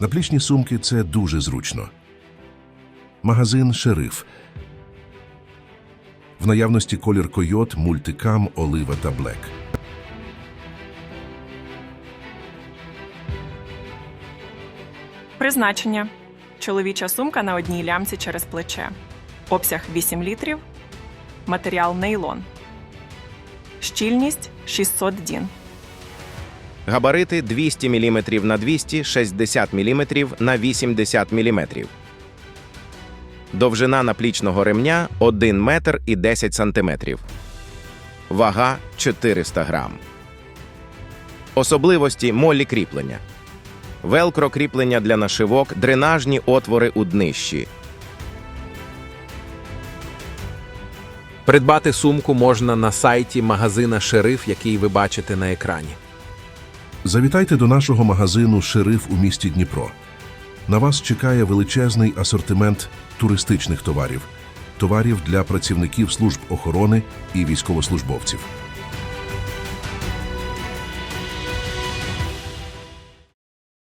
Наплічні сумки це дуже зручно. Магазин Шериф. В наявності колір койот, мультикам, олива та блек. Призначення: чоловіча сумка на одній лямці через плече. Обсяг 8 літрів. Матеріал нейлон. Щільність 600 дін. Габарити 200 мм на 200, 60 мм на 80 мм. Довжина наплічного ремня 1 метр і 10 см. Вага 400 грам. Особливості молі кріплення. Велкро кріплення для нашивок, дренажні отвори у днищі. Придбати сумку можна на сайті магазина Шериф, який ви бачите на екрані. Завітайте до нашого магазину Шериф у місті Дніпро. На вас чекає величезний асортимент туристичних товарів, товарів для працівників служб охорони і військовослужбовців.